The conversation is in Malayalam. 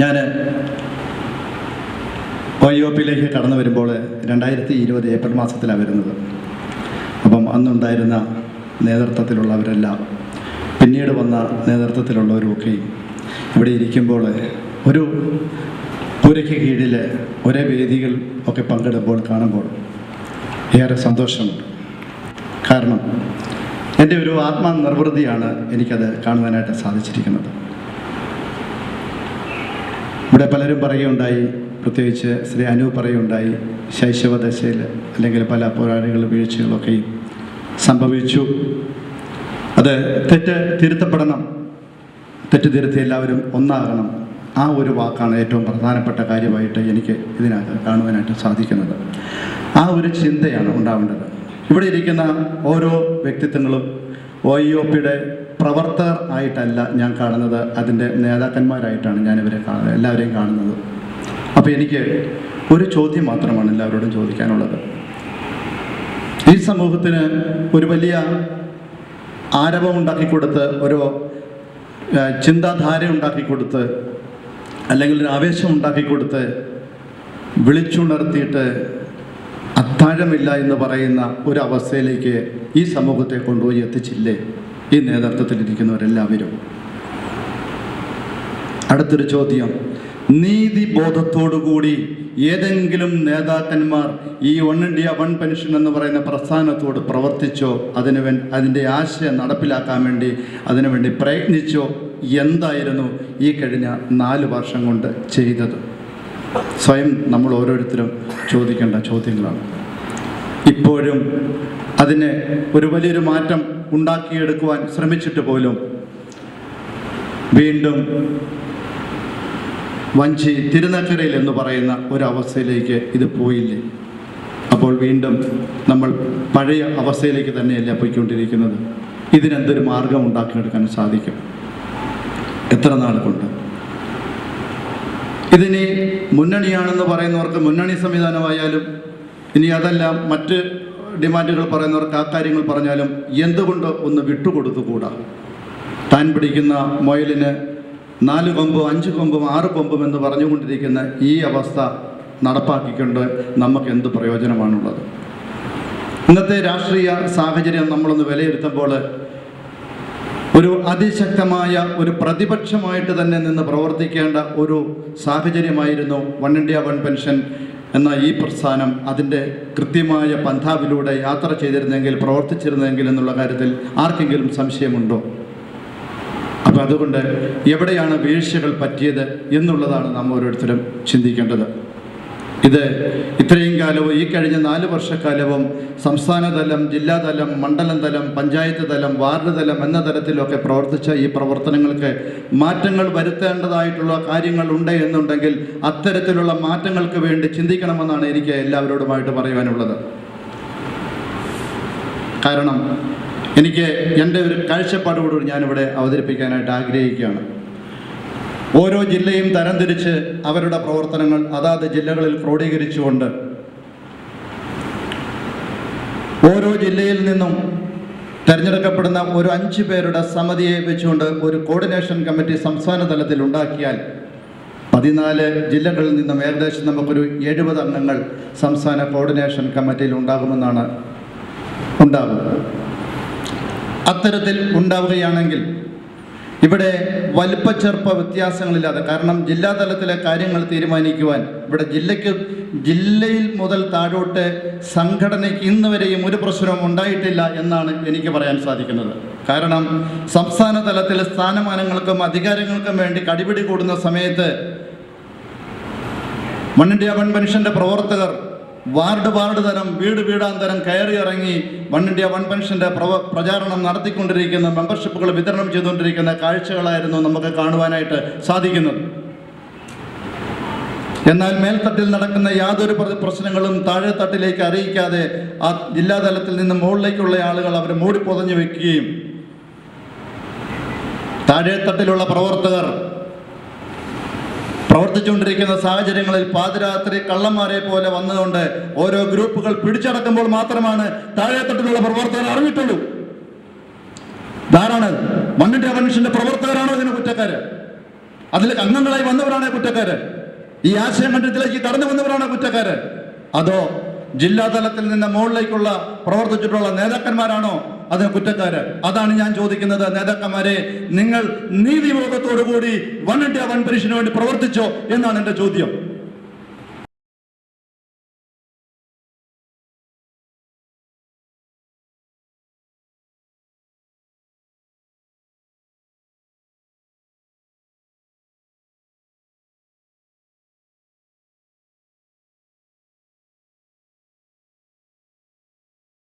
ഞാൻ ഒ പിയിലേക്ക് കടന്നു വരുമ്പോൾ രണ്ടായിരത്തി ഇരുപത് ഏപ്രിൽ മാസത്തിലാണ് വരുന്നത്. അപ്പം അന്നുണ്ടായിരുന്ന നേതൃത്വത്തിലുള്ളവരെല്ലാം പിന്നീട് വന്ന നേതൃത്വത്തിലുള്ളവരുമൊക്കെയും ഇവിടെ ഇരിക്കുമ്പോൾ ഒരു പുരയ്ക്ക് കീഴിൽ ഒരേ വേദികൾ ഒക്കെ പങ്കെടുപ്പോൾ കാണുമ്പോൾ ഏറെ സന്തോഷമുണ്ട് കാരണം എന്റെ ഒരു ആത്മനിർവൃതിയാണ് എനിക്കത് കാണുവാനായിട്ട് സാധിച്ചിരിക്കുന്നത്. ഇവിടെ പലരും പറയുകയുണ്ടായി. പ്രത്യേകിച്ച് ശ്രീ അനു പറയുകയുണ്ടായി. ശൈശവദശയിൽ അല്ലെങ്കിൽ പല പോരാളികൾ വീഴ്ചകളൊക്കെയും സംഭവിച്ചു. അത് തെറ്റ് തിരുത്തപ്പെടണം. തെറ്റ് തിരുത്തി എല്ലാവരും ഒന്നാകണം. ആ ഒരു വാക്കാണ് ഏറ്റവും പ്രധാനപ്പെട്ട കാര്യമായിട്ട് എനിക്ക് ഇതിനകത്ത് കാണുവാനായിട്ട് സാധിക്കുന്നത്. ആ ഒരു ചിന്തയാണ് ഉണ്ടാവേണ്ടത്. ഇവിടെ ഇരിക്കുന്ന ഓരോ വ്യക്തിത്വങ്ങളും ഒ ഇ ഒ പിയുടെ പ്രവർത്തകർ ആയിട്ടല്ല ഞാൻ കാണുന്നത്. അതിന്റെ നേതാക്കന്മാരായിട്ടാണ് ഞാനിവരെ കാണുന്നത് എല്ലാവരെയും കാണുന്നത്. അപ്പോൾ എനിക്ക് ഒരു ചോദ്യം മാത്രമാണ് എല്ലാവരോടും ചോദിക്കാനുള്ളത്. ഈ സമൂഹത്തിന് ഒരു വലിയ ആരവം ഉണ്ടാക്കിക്കൊടുത്ത് ഒരു ചിന്താധാര ഉണ്ടാക്കിക്കൊടുത്ത് അല്ലെങ്കിൽ ഒരു ആവേശം ഉണ്ടാക്കിക്കൊടുത്ത് വിളിച്ചുണർത്തിയിട്ട് അത്താഴമില്ല എന്ന് പറയുന്ന ഒരു അവസ്ഥയിലേക്ക് ഈ സമൂഹത്തെ കൊണ്ടുപോയി എത്തിച്ചില്ലേ? ഈ നേതൃത്വത്തിലിരിക്കുന്നവരെല്ലാവരും. അടുത്തൊരു ചോദ്യം. നീതി ബോധത്തോടുകൂടി ഏതെങ്കിലും നേതാക്കന്മാർ ഈ വൺ ഇന്ത്യ വൺ പെൻഷൻ എന്ന് പറയുന്ന പ്രസ്ഥാനത്തോട് പ്രവർത്തിച്ചോ അതിന് അതിന്റെ ആശയം നടപ്പിലാക്കാൻ വേണ്ടി അതിനുവേണ്ടി പ്രയത്നിച്ചോ എന്തായിരുന്നു ഈ കഴിഞ്ഞ നാല് വർഷം കൊണ്ട് ചെയ്തത്? സ്വയം നമ്മൾ ഓരോരുത്തരും ചോദിക്കേണ്ട ചോദ്യങ്ങളാണ്. ഇപ്പോഴും അതിന് ഒരു വലിയൊരു മാറ്റം ഉണ്ടാക്കിയെടുക്കുവാൻ ശ്രമിച്ചിട്ട് പോലും വീണ്ടും വഞ്ചി തിരുനക്കരയിൽ എന്ന് പറയുന്ന ഒരവസ്ഥയിലേക്ക് ഇത് പോയില്ലേ? അപ്പോൾ വീണ്ടും നമ്മൾ പഴയ അവസ്ഥയിലേക്ക് തന്നെയല്ലേ പോയിക്കൊണ്ടിരിക്കുന്നത്? ഇതിനെന്തൊരു മാർഗം ഉണ്ടാക്കിയെടുക്കാൻ സാധിക്കും? എത്ര നാൾ കൊണ്ട്? ഇതിനി മുന്നണിയാണെന്ന് പറയുന്നവർക്ക് മുന്നണി സംവിധാനമായാലും ഇനി അതല്ല മറ്റ് ഡിമാൻഡുകൾ പറയുന്നവർക്ക് ആ കാര്യങ്ങൾ പറഞ്ഞാലും എന്തുകൊണ്ട് ഒന്ന് വിട്ടുകൊടുത്തുകൂടാ? താൻ പിടിക്കുന്ന മൊയലിന് നാല് കൊമ്പും അഞ്ച് കൊമ്പും ആറ് കൊമ്പും എന്ന് പറഞ്ഞുകൊണ്ടിരിക്കുന്ന ഈ അവസ്ഥ നടപ്പാക്കിക്കൊണ്ട് നമുക്ക് എന്ത് പ്രയോജനമാണുള്ളത്? ഇന്നത്തെ രാഷ്ട്രീയ സാഹചര്യം നമ്മളൊന്ന് വിലയിരുത്തുമ്പോൾ ഒരു അതിശക്തമായ ഒരു പ്രതിപക്ഷമായിട്ട് തന്നെ നിന്ന് പ്രവർത്തിക്കേണ്ട ഒരു സാഹചര്യമായിരുന്നു വൺ ഇന്ത്യ വൺ പെൻഷൻ എന്ന ഈ പ്രസ്ഥാനം അതിന്റെ കൃത്യമായ പന്ഥാവിലൂടെ യാത്ര ചെയ്തിരുന്നെങ്കിൽ പ്രവർത്തിച്ചിരുന്നെങ്കിൽ എന്നുള്ള കാര്യത്തിൽ ആർക്കെങ്കിലും സംശയമുണ്ടോ? അപ്പം അതുകൊണ്ട് എവിടെയാണ് വീഴ്ചകൾ പറ്റിയത് എന്നുള്ളതാണ് നാം ഓരോരുത്തരും ചിന്തിക്കേണ്ടത്. ഇത് ഇത്രയും കാലവും ഈ കഴിഞ്ഞ നാല് വർഷക്കാലവും സംസ്ഥാന തലം ജില്ലാതലം മണ്ഡലം തലം പഞ്ചായത്ത് തലം വാർഡ് തലം എന്ന തലത്തിലൊക്കെ പ്രവർത്തിച്ച ഈ പ്രവർത്തനങ്ങൾക്ക് മാറ്റങ്ങൾ വരുത്തേണ്ടതായിട്ടുള്ള കാര്യങ്ങളുണ്ട് എന്നുണ്ടെങ്കിൽ അത്തരത്തിലുള്ള മാറ്റങ്ങൾക്ക് വേണ്ടി ചിന്തിക്കണമെന്നാണ് എനിക്ക് എല്ലാവരോടുമായിട്ട് പറയുവാനുള്ളത് കാരണം എനിക്ക് എന്റെ ഒരു കാഴ്ചപ്പാടോടുകൂടി ഞാനിവിടെ അവതരിപ്പിക്കാനായിട്ട് ആഗ്രഹിക്കുകയാണ്. ഓരോ ജില്ലയും തരംതിരിച്ച് അവരുടെ പ്രവർത്തനങ്ങൾ അതാത് ജില്ലകളിൽ ക്രോഡീകരിച്ചുകൊണ്ട് ഓരോ ജില്ലയിൽ നിന്നും തിരഞ്ഞെടുക്കപ്പെടുന്ന ഒരു അഞ്ച് പേരുടെ സമിതിയെ വെച്ചുകൊണ്ട് ഒരു കോർഡിനേഷൻ കമ്മിറ്റി സംസ്ഥാന തലത്തിൽ ഉണ്ടാക്കിയാൽ പതിനാല് ജില്ലകളിൽ നിന്നും ഏകദേശം നമുക്കൊരു എഴുപത് അംഗങ്ങൾ സംസ്ഥാന കോർഡിനേഷൻ കമ്മിറ്റിയിൽ ഉണ്ടാകുമെന്നാണ് ഉണ്ടാകുന്നത് അത്തരത്തിൽ ഉണ്ടാവുകയാണെങ്കിൽ ഇവിടെ വലുപ്പച്ചെറുപ്പ വ്യത്യാസങ്ങളില്ലാതെ കാരണം ജില്ലാ തലത്തിലെ കാര്യങ്ങൾ തീരുമാനിക്കുവാൻ ഇവിടെ ജില്ലയ്ക്ക് ജില്ലയിൽ മുതൽ താഴോട്ട് സംഘടനയ്ക്ക് ഇന്ന് വരെയും ഒരു പ്രശ്നവും ഉണ്ടായിട്ടില്ല എന്നാണ് എനിക്ക് പറയാൻ സാധിക്കുന്നത്. കാരണം സംസ്ഥാന തലത്തിൽ സ്ഥാനമാനങ്ങൾക്കും അധികാരങ്ങൾക്കും വേണ്ടി കടിപിടി കൂടുന്ന സമയത്ത് മണ്ണിന്റെ വൺ പ്രവർത്തകർ വാർഡ് വാർഡ് തരം വീട് വീടാന്തരം കയറി ഇറങ്ങി വൺ ഇന്ത്യ വൺ പെൻഷന്റെ പ്രവ പ്രചാരണം നടത്തിക്കൊണ്ടിരിക്കുന്ന മെമ്പർഷിപ്പുകൾ വിതരണം ചെയ്തുകൊണ്ടിരിക്കുന്ന കാഴ്ചകളായിരുന്നു നമുക്ക് കാണുവാനായിട്ട് സാധിക്കുന്നത്. എന്നാൽ മേൽത്തട്ടിൽ നടക്കുന്ന യാതൊരു പ്രശ്നങ്ങളും താഴെത്തട്ടിലേക്ക് അറിയിക്കാതെ ആ ജില്ലാതലത്തിൽ നിന്ന് മുകളിലേക്കുള്ള ആളുകൾ അവർ മൂടി പൊതഞ്ഞു വെക്കുകയും താഴെത്തട്ടിലുള്ള പ്രവർത്തകർ പ്രവർത്തിച്ചുകൊണ്ടിരിക്കുന്ന സാഹചര്യങ്ങളിൽ പാതിരാത്രി കള്ളന്മാരെ പോലെ വന്നതുകൊണ്ട് ഓരോ ഗ്രൂപ്പുകൾ പിടിച്ചടക്കുമ്പോൾ മാത്രമാണ് താഴെത്തട്ടിലുള്ള പ്രവർത്തകർ അറിഞ്ഞിട്ടുള്ളൂ. ധാരാണ് മണ്ണിന്റെ മനുഷ്യന്റെ പ്രവർത്തകരാണോ ഇതിന് കുറ്റക്കാര്? അതിൽ അംഗങ്ങളായി വന്നവരാണ് കുറ്റക്കാര്? ഈ ആശയം കണ്ടിട്ടിലേക്ക് കടന്നു വന്നവരാണ് കുറ്റക്കാര്? അതോ ജില്ലാ തലത്തിൽ നിന്ന് മുകളിലേക്കുള്ള പ്രവർത്തിച്ചിട്ടുള്ള നേതാക്കന്മാരാണോ അതിന് കുറ്റക്കാര്. അതാണ് ഞാൻ ചോദിക്കുന്നത്. നേതാക്കന്മാരെ നിങ്ങൾ നീതിബോധത്തോടു കൂടി വൺ ഇന്ത്യ വൺ പെൻഷന് വേണ്ടി പ്രവർത്തിച്ചോ എന്നാണ് എന്റെ ചോദ്യം.